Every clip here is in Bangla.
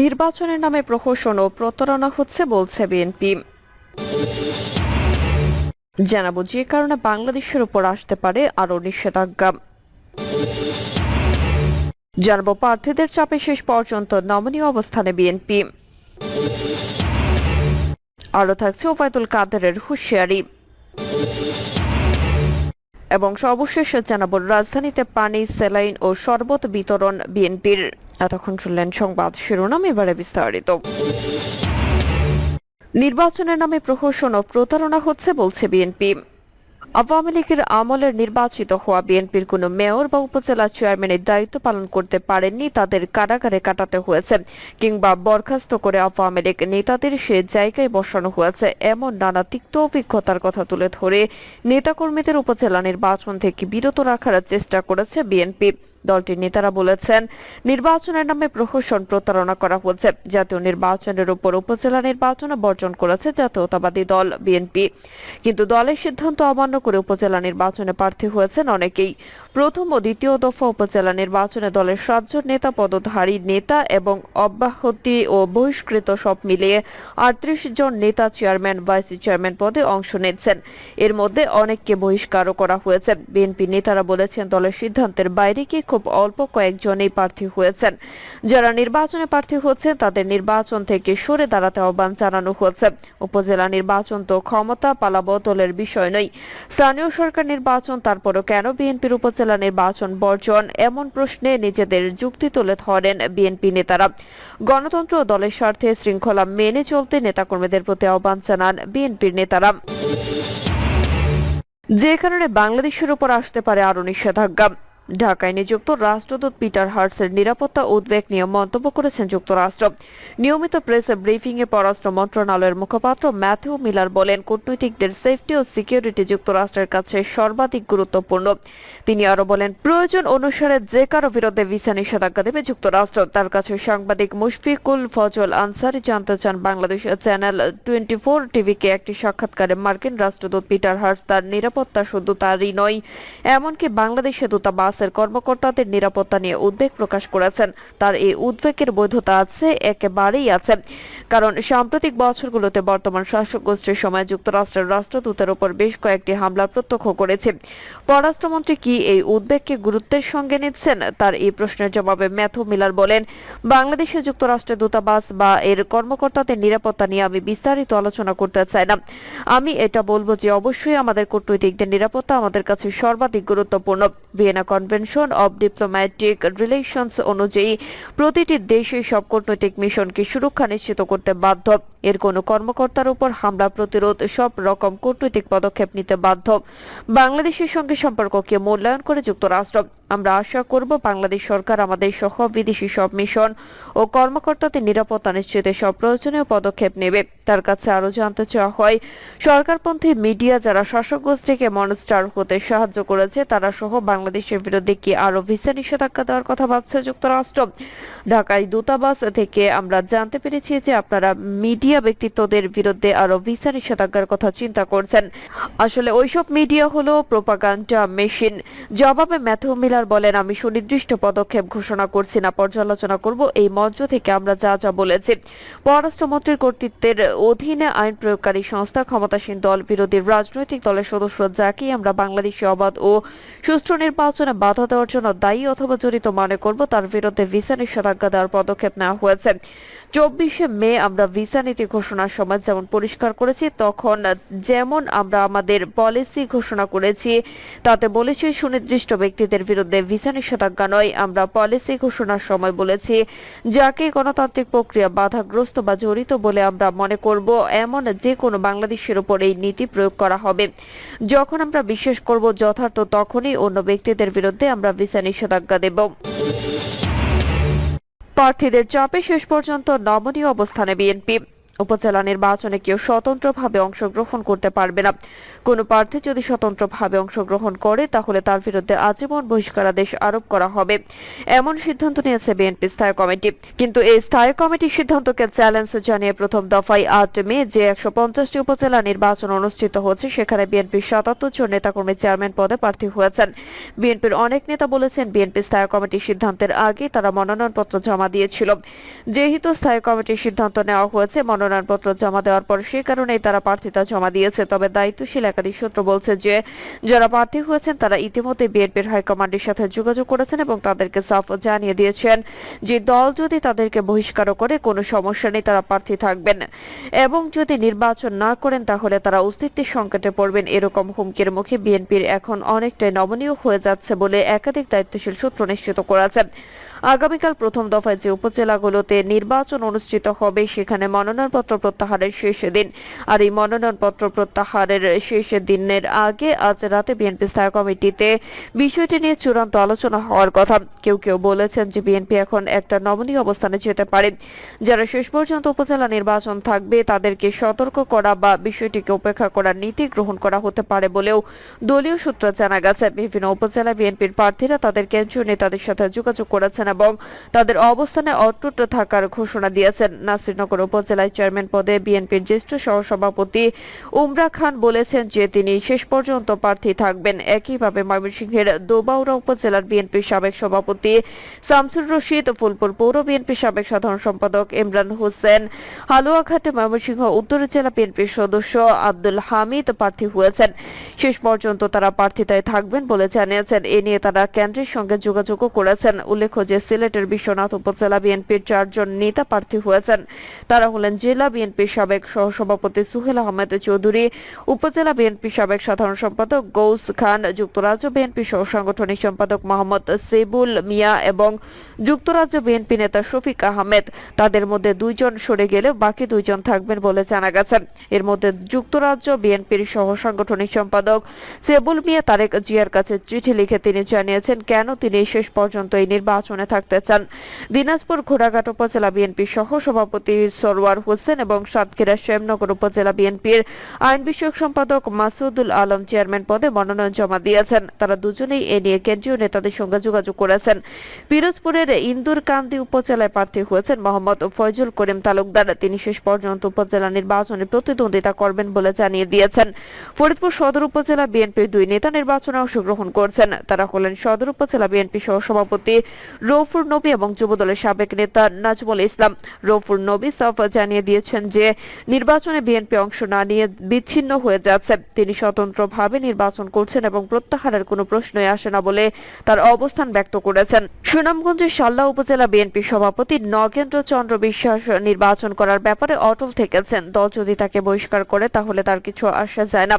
নির্বাচনের নামে প্রহসন ও প্রতারণা হচ্ছে বলছে বিএনপি। জানাব যে কারণে বাংলাদেশের উপর আসতে পারে আরও নিষেধাজ্ঞা। জানাব প্রার্থীদের চাপে শেষ পর্যন্ত নমনীয় অবস্থানে বিএনপি। আরও থাকছে ওবায়দুল কাদেরের হুঁশিয়ারি। এবং সর্বশেষ জানাব, রাজধানীতে পানি সেলাইন ও শরবত বিতরণ বিএনপির। এতক্ষণ শুনলেন সংবাদ শিরোনাম, এবারে বিস্তারিত। নির্বাচনের নামে প্রহসন ও প্রতারণা হচ্ছে, বলছে বিএনপি। আওয়ামী লীগের আমলের নির্বাচিত হওয়া বিএনপির কোনো মেয়র বা উপজেলা চেয়ারম্যানের দায়িত্ব পালন করতে পারেননি তাদের কারাগারে কাটাতে হয়েছে, কিংবা বরখাস্ত করে আওয়ামী লীগ নেতাদের সে জায়গায় বসানো হয়েছে এমন নানা তিক্ত অভিজ্ঞতার কথা তুলে ধরে নেতাকর্মীদের উপজেলা নির্বাচন থেকে বিরত রাখার চেষ্টা করেছে বিএনপি। দলটির নেতারা বলেছেন, নির্বাচনের নামে প্রহসন প্রতারণা করা হচ্ছে। জাতীয় নির্বাচনের উপর উপজেলা নির্বাচন বর্জন করেছে জাতীয়তাবাদী দল বিএনপি। কিন্তু দলের সিদ্ধান্ত অমান্য করে উপজেলা নির্বাচনে প্রার্থী হয়েছেন অনেকেই। প্রথম ও দ্বিতীয় দফা উপজেলা নির্বাচনে দলের সাতজন নেতা, পদধারী, নেতা এবং অব্যাহতি ও বহিষ্কৃত সব মিলিয়ে আটত্রিশ জন নেতা চেয়ারম্যান, ভাইস চেয়ারম্যান পদে অংশ নিচ্ছেন। এর মধ্যে অনেককে বহিষ্কারও করা হয়েছে। বিএনপি নেতারা বলেছেন, দলের সিদ্ধান্তের বাইরে গিয়ে খুব অল্প কয়েকজনই প্রার্থী হয়েছেন। যারা নির্বাচনে প্রার্থী হচ্ছে তাদের নির্বাচন থেকে সরে দাঁড়াতে আহ্বান জানানো হচ্ছে উপজেলা নির্বাচন তো ক্ষমতা পালাবদলের বিষয় নয়। স্থানীয় সরকার নির্বাচন, তারপরও কেন বিএনপির উপজেলা নির্বাচন বর্জন, এমন প্রশ্নে নিজেদের যুক্তি তুলে ধরেন বিএনপি নেতারা। গণতন্ত্র দলের স্বার্থে শৃঙ্খলা মেনে চলতে নেতাকর্মীদের প্রতি আহ্বান জানান বিএনপির নেতারা। যে কারণে বাংলাদেশের উপর আসতে পারে আরও নিষেধাজ্ঞা। ঢাকায় নিযুক্ত রাষ্ট্রদূত পিটার হার্টসের নিরাপত্তা উদ্বেগ নিয়ে মন্তব্য করেছেন যুক্তরাষ্ট্র। নিয়মিত প্রেস ব্রিফিং এ পররাষ্ট্র মন্ত্রণালয়ের মুখপাত্র ম্যাথিউ মিলার বলেন, কূটনৈতিকদের সেফটি ও সিকিউরিটি যুক্তরাষ্ট্রের কাছে সর্বাধিক গুরুত্বপূর্ণ। তিনি আরও বলেন, প্রয়োজন অনুসারে যে কারও বিরুদ্ধে ভিসা নিষেধাজ্ঞা দেবে যুক্তরাষ্ট্র। তার কাছে সাংবাদিক মুশফিকুল ফজল আনসারি জানতে চান। বাংলাদেশ চ্যানেল টোয়েন্টি ফোর টিভিকে একটি সাক্ষাৎকারে মার্কিন রাষ্ট্রদূত পিটার হার্টস তার নিরাপত্তা শুধু তারই নয়, এমনকি বাংলাদেশে দূতাবাসের কর্মকর্তাদের নিরাপত্তা নিয়ে উদ্বেগ প্রকাশ করেছেন। তার এই উদ্বেগের বৈধতা আছে, একেবারেই আছে। কারণ সাম্প্রতিক বছরগুলোতে বর্তমান শাসক গোষ্ঠীর সময় যুক্তরাষ্ট্রের রাষ্ট্রদূতের উপর বেশ কয়েকটি হামলা প্রত্যক্ষ করেছে। পররাষ্ট্রমন্ত্রী কি এই উদ্বেগকে গুরুত্বের সঙ্গে নিচ্ছেন? তার এই প্রশ্নের জবাবে ম্যাথু মিলার বলেন বাংলাদেশে যুক্তরাষ্ট্রের দূতাবাস বা এর কর্মকর্তাদের নিরাপত্তা নিয়ে আমি বিস্তারিত আলোচনা করতে চাই না। আমি এটা বলব যে অবশ্যই আমাদের কূটনৈতিকদের নিরাপত্তা আমাদের কাছে সর্বাধিক গুরুত্বপূর্ণ। Vienna convention of diplomatic relations অনুযায়ী প্রতিটি দেশে সব কূটনৈতিক মিশনকে সুরক্ষা নিশ্চিত করতে বাধ্য। এর কোনো কর্মকর্তার উপর হামলা, প্রতিরোধ, সব রকম কূটনৈতিক পদক্ষেপ নিতে বাধ্য। বাংলাদেশের সঙ্গে সম্পর্ককে মূল্যায়ন করে যুক্তরাষ্ট্র। আমরা আশা করব বাংলাদেশ সরকার আমাদের সহ বিদেশি সব মিশন ও কর্মকর্তাদের নিরাপত্তা নিশ্চিতে সব প্রয়োজনীয় পদক্ষেপ নেবে। তার কাছে আরও জানতে চাওয়া হয়, সরকারপন্থী মিডিয়া যারা শাসক গোষ্ঠীকে মনস্টার হতে সাহায্য করেছে, তারা সহ বাংলাদেশের কি আরও ভিসা নিষেধাজ্ঞা দেওয়ার কথা ভাবছে যুক্তরাষ্ট্র। ঢাকায় দূতাবাস থেকে আমরা জানতে পেরেছি যে আপনারা মিডিয়া ব্যক্তিত্বদের বিরুদ্ধে আরও ভিসা নিষেধাজ্ঞার কথা চিন্তা করছেন। আসলে ওইসব মিডিয়া হলো প্রোপাগান্ডা মেশিন। জবাবে ম্যাথু মিলার বলেন, আমি সুনির্দিষ্ট পদক্ষেপ ঘোষণা করছি না, পর্যালোচনা করব, এই মঞ্চ থেকে আমরা যা যা বলেছি। পররাষ্ট্রমন্ত্রীর কর্তৃত্বের অধীনে আইন প্রয়োগকারী সংস্থা ক্ষমতাসীন দল বিরোধী রাজনৈতিক দলের সদস্য যাকেই আমরা বাংলাদেশে অবাধ ও সুষ্ঠু নির্বাচনে বাধা দেওয়ার জন্য দায়ী অথবা জড়িত মনে করব, তার বিরুদ্ধে ভিসা নিষেধাজ্ঞা দেওয়ার পদক্ষেপ নেওয়া হয়েছে। চব্বিশে মে আমরা ভিসা নীতি ঘোষণার সময় যেমন পরিষ্কার করেছি, তখন যেমন আমরা আমাদের পলিসি ঘোষণা করেছি, তাতে বলেছি সুনির্দিষ্ট ব্যক্তিদের বিরুদ্ধে ভিসা নিষেধাজ্ঞা নয়, আমরা পলিসি ঘোষণার সময় বলেছি, যাকে গণতান্ত্রিক প্রক্রিয়া বাধাগ্রস্ত বা জড়িত বলে আমরা মনে করব, এমন যে কোনো বাংলাদেশের উপর এই নীতি প্রয়োগ করা হবে। যখন আমরা বিশ্বাস করব যথার্থ তখনই অন্য ব্যক্তিদের বিরুদ্ধে আমরা ভিসা নিষেধাজ্ঞা দেব। প্রার্থীদের চাপে শেষ পর্যন্ত নমনীয় অবস্থানে বিএনপি। উপজেলা নির্বাচনে কেউ স্বতন্ত্রভাবে অংশগ্রহণ করতে পারবে না। কোনো প্রার্থী যদি স্বতন্ত্রভাবে অংশগ্রহণ করে, তাহলে তার বিরুদ্ধে আজীবন বহিষ্কারাদেশ আরোপ করা হবে। এমন সিদ্ধান্ত নিয়েছে বিএনপি স্থায়ী কমিটি। কিন্তু এই স্থায়ী কমিটির সিদ্ধান্তকে চ্যালেঞ্জ জানিয়ে প্রথম দফায় আট মে যে একশো পঞ্চাশটি উপজেলা নির্বাচন অনুষ্ঠিত হচ্ছে সেখানে বিএনপির সাতাত্তর জন নেতাকর্মী চেয়ারম্যান পদে প্রার্থী হয়েছেন। বিএনপির অনেক নেতা বলেছেন বিএনপি স্থায়ী কমিটির সিদ্ধান্তের আগে তারা মনোনয়নপত্র জমা দিয়েছিল। যেহেতু স্থায়ী কমিটির সিদ্ধান্ত নেওয়া হয়েছে মনোনয়নপত্র জমা দেওয়ার পর সে কারণেই তারা প্রার্থিতা জমা দিয়েছে। তবে দায়িত্বশীল একাধিক সূত্র বলছে যে, যারা প্রার্থী হয়েছেন তারা ইতিমধ্যে বিএনপির হাইকমান্ডের সাথে যোগাযোগ করেছেন এবং তাদেরকে সাফ জানিয়ে দিয়েছেন যে, দল যদি তাদেরকে বহিষ্কার করে, কোনো সমস্যা নেই, তারা প্রার্থী থাকবেন। এবং যদি নির্বাচন না করেন, তাহলে তারা অস্তিত্বের সংকটে পড়বেন। এরকম হুমকির মুখে বিএনপির এখন অনেকটাই নমনীয় হয়ে যাচ্ছে বলে একাধিক দায়িত্বশীল সূত্র নিশ্চিত করেছেন আগামীকাল প্রথম দফায় যে উপজেলাগুলোতে নির্বাচন অনুষ্ঠিত হবে, সেখানে মনোনয়নপত্র প্রত্যাহারের শেষ দিন। আর এই মনোনয়নপত্র প্রত্যাহারের শেষ দিনের আগে আজ রাতে বিএনপি স্থায়ী কমিটিতে বিষয়টি নিয়ে চূড়ান্ত আলোচনা হওয়ার কথা। কেউ কেউ বলেছেন যে বিএনপি এখন একটা নমনীয় অবস্থানে যেতে পারে। যারা শেষ পর্যন্ত উপজেলা নির্বাচন থাকবে, তাদেরকে সতর্ক করা বা বিষয়টিকে উপেক্ষা করার নীতি গ্রহণ করা হতে পারে বলেও দলীয় সূত্রে জানা গেছে। বিভিন্ন উপজেলা বিএনপির প্রার্থীরা তাদের কেন্দ্রীয় নেতাদের সাথে যোগাযোগ করেছেন এবং তাদের অবস্থানে অটুট থাকার ঘোষণা দিয়েছেন। নাসিরনগর উপজেলায় চেয়ারম্যান পদে বিএনপির জ্যেষ্ঠ সহসভাপতি উমরা খান বলেছেন যে তিনি শেষ পর্যন্ত প্রার্থী থাকবেন। একইভাবে ময়মনসিংহের দোবাউড়া উপজেলার বিএনপির সাবেক সভাপতি শামসুর রশিদ, ফুলপুর পৌর বিএনপির সাবেক সাধারণ সম্পাদক ইমরান হোসেন, হালুয়াঘাটে ময়মনসিংহ উত্তর জেলা বিএনপির সদস্য আব্দুল হামিদ প্রার্থী হয়েছেন। শেষ পর্যন্ত তারা প্রার্থিতায় থাকবেন বলে জানিয়েছেন। এ নিয়ে তারা কেন্দ্রের সঙ্গে যোগাযোগও করেছেন। উল্লেখ্য যে সিলেটের বিশ্বনাথ উপজেলা বিএনপির চারজন নেতা প্রার্থী হয়েছেন। তারা হলেন জেলা বিএনপির সাবেক সহসভাপতি সুহেল আহমেদ চৌধুরী, উপজেলা বিএনপির সাবেক সাধারণ সম্পাদক গৌস খান, যুক্তরাজ্য বিএনপি সহ সাংগঠনিক সম্পাদক মোহাম্মদ সেবুল মিয়া এবং যুক্তরাজ্য বিএনপি নেতা শফিক আহমেদ। তাদের মধ্যে দুইজন সরে গেলেও বাকি দুইজন থাকবেন বলে জানা গেছে। এর মধ্যে যুক্তরাজ্য বিএনপির সহ সাংগঠনিক সম্পাদক সেবুল মিয়া তারেক জিয়ার কাছে চিঠি লিখে তিনি জানিয়েছেন, কেন তিনি শেষ পর্যন্ত এই নির্বাচনে থাকতে চান। দিনাজপুর ঘোড়াঘাট উপজেলা বিএনপি সহ সভাপতি সরওয়ার হোসেন এবং সাতক্ষীরা শ্যামনগর উপজেলা বিএনপির আইন বিষয়ক সম্পাদক মাসুদুল আলম চেয়ারম্যান পদে মনোনয়ন জমা দিয়েছেন। তারা দুজনেই এ নিয়ে কেন্দ্রীয় নেতাদের সঙ্গে যোগাযোগ করেছেন। পিরোজপুরের ইন্দুরকান্দি উপজেলায় প্রার্থী হয়েছেন মোহাম্মদ ফয়জুল করিম তালুকদার। তিনি শেষ পর্যন্ত উপজেলা নির্বাচনে প্রতিদ্বন্দ্বিতা করবেন বলে জানিয়ে দিয়েছেন। ফরিদপুর সদর উপজেলা বিএনপির দুই নেতা নির্বাচনে অংশগ্রহণ করছেন। তারা হলেন সদর উপজেলা বিএনপি সহ সভাপতি রৌফুর নবী এবং যুবদলের সাবেক নেতা নাজমুল ইসলাম। রৌফুর নবী সাফ জানিয়ে দিয়েছেন যে, নির্বাচনে বিএনপি অংশ না নিয়ে বিচ্ছিন্ন হয়ে যাচ্ছে। তিনি স্বতন্ত্রভাবে নির্বাচন করছেন এবং প্রত্যাহারের কোনো প্রশ্নই আসে না বলে তার অবস্থান ব্যক্ত করেছেন। সুনামগঞ্জের সাল্লা উপজেলা বিএনপি সভাপতি নগেন্দ্র চন্দ্র বিশ্বাস নির্বাচন করার ব্যাপারে অটল থেকেছেন। দল যদি তাকে বহিষ্কার করে, তাহলে তার কিছু আসা যায় না।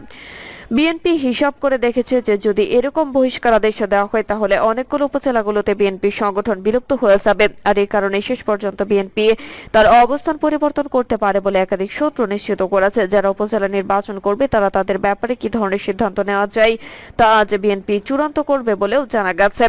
বিএনপি হিসাব করে দেখেছে যে যদি এরকম বহিষ্কার আদেশ দেওয়া হয়, তাহলে অনেকগুলো উপজেলাগুলোতে বিএনপি সংগঠন বিলুপ্ত হয়ে যাবে। আর এই কারণে শেষ পর্যন্ত বিএনপি তার অবস্থান পরিবর্তন করতে পারে বলে একাধিক সূত্র নিশ্চিত করেছে। যারা উপজেলা নির্বাচন করবে, তারা তাদের ব্যাপারে কি ধরনের সিদ্ধান্ত নেওয়া যায়, তা আজ বিএনপি চূড়ান্ত করবে বলেও জানা গেছে।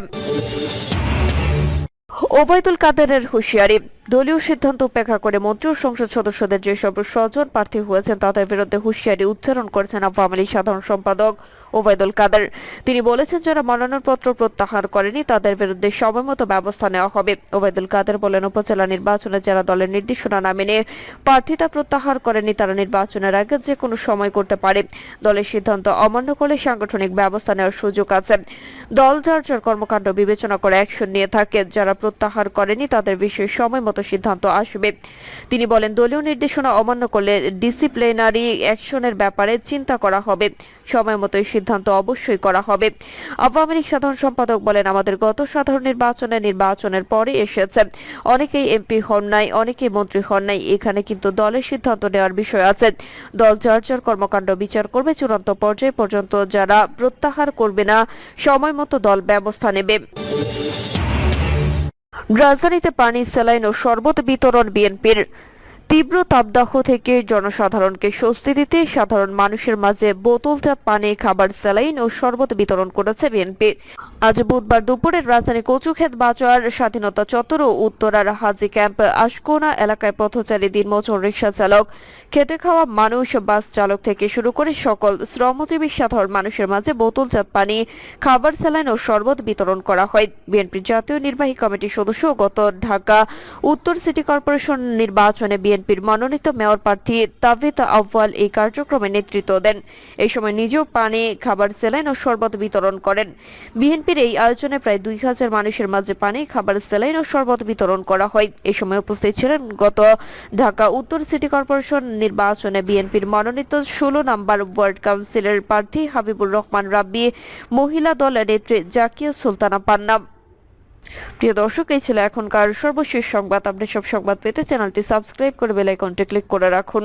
ওবায়দুল কাদেরের হুঁশিয়ারি। দলীয় সিদ্ধান্ত উপেক্ষা করে মন্ত্রী ও সংসদ সদস্যদের যেসব স্বজন প্রার্থী হয়েছেন, তাদের বিরুদ্ধে হুঁশিয়ারি উচ্চারণ করেছেন আওয়ামী লীগ সাধারণ সম্পাদক ওবায়দুল কাদের। তিনি বলেছেন যারা মনোনয়নপত্র প্রত্যাহার করেনি, তাদের বিরুদ্ধে সময়মতো ব্যবস্থা নেওয়া হবে। ওবায়দুল কাদের বলেন, উপজেলা নির্বাচনে যারা দলের নির্দেশনা না মেনে প্রার্থিতা প্রত্যাহার করেনি, তারা নির্বাচনের আগে যে কোনো সময় করতে পারে। দলের সিদ্ধান্ত অমান্য করলে সাংগঠনিক ব্যবস্থা নেওয়ার সুযোগ আছে। দল যার যার কর্মকাণ্ড বিবেচনা করে অ্যাকশন নিয়ে থাকে, যারা প্রত্যাহার করেনি, তাদের বিষয়ে সময় মতো সিদ্ধান্ত আসবে। তিনি বলেন, দলীয় নির্দেশনা অমান্য করলে ডিসিপ্লিনারি অ্যাকশনের ব্যাপারে চিন্তা করা হবে। সময় মতো এই সিদ্ধান্ত অবশ্যই করা হবে। আওয়ামী লীগ সাধারণ সম্পাদক বলেন, আমাদের গত সাধারণ নির্বাচনে নির্বাচনের পরে এসেছে। অনেকেই এমপি হন নাই, অনেকেই মন্ত্রী হন নাই। এখানে কিন্তু দলের সিদ্ধান্ত নেওয়ার বিষয় আছে। দল যার যার কর্মকাণ্ড বিচার করবে, চূড়ান্ত পর্যায় পর্যন্ত যারা প্রত্যাহার করবে না, সময় মতো দল ব্যবস্থা নেবে। রাজধানীতে পানি, স্যালাইন ও শরবত বিতরণ বিএনপির। তীব্র তাপদাহ থেকে জনসাধারণকে স্বস্তি দিতে সাধারণ মানুষের মাঝে বোতলজাত পানি, খাবার, স্যালাইন ও শরবত বিতরণ করেছে বিএনপি। আজ বুধবার দুপুরে রাজধানী কচুক্ষেত বাজার স্বাধীনতা চত্বর ও উত্তরার হাজি ক্যাম্প আশকোনা এলাকায় পথচারী দিনমজুর রিক্সা চালক খেতে খাওয়া মানুষ, বাস চালক থেকে শুরু করে সকল শ্রমজীবী সাধারণ মানুষের মাঝে বোতলজাত পানি, খাবার স্যালাইন ও শরবত বিতরণ করা হয়। বিএনপির জাতীয় নির্বাহী কমিটির সদস্য গত ঢাকা উত্তর সিটি কর্পোরেশন নির্বাচনে বিএনপির মনোনীত মেয়র প্রার্থী তাবিত আউয়াল এই কার্যক্রমে নেতৃত্ব দেন। এই সময় নিজেও পানি, খাবার স্যালাইন ও শরবত বিতরণ করেন। বিএনপির এই আয়োজনে প্রায় দুই হাজার মানুষের মাঝে পানি, খাবার, স্যালাইন ও শরবত বিতরণ করা হয়। এই সময় উপস্থিত ছিলেন গত ঢাকা উত্তর সিটি কর্পোরেশন নির্বাচনে বিএনপির মনোনীত ষোলো নম্বর ওয়ার্ড কাউন্সিলের প্রার্থী হাবিবুর রহমান রাব্বি, মহিলা দলের নেত্রী জাকিয়া সুলতানা পান্না। প্রিয় দর্শক, এই ছিল এখনকার সর্বশেষ সংবাদ। আপনি সব সংবাদ পেতে চ্যানেলটি সাবস্ক্রাইব করে বেল আইকনটি ক্লিক করে রাখুন।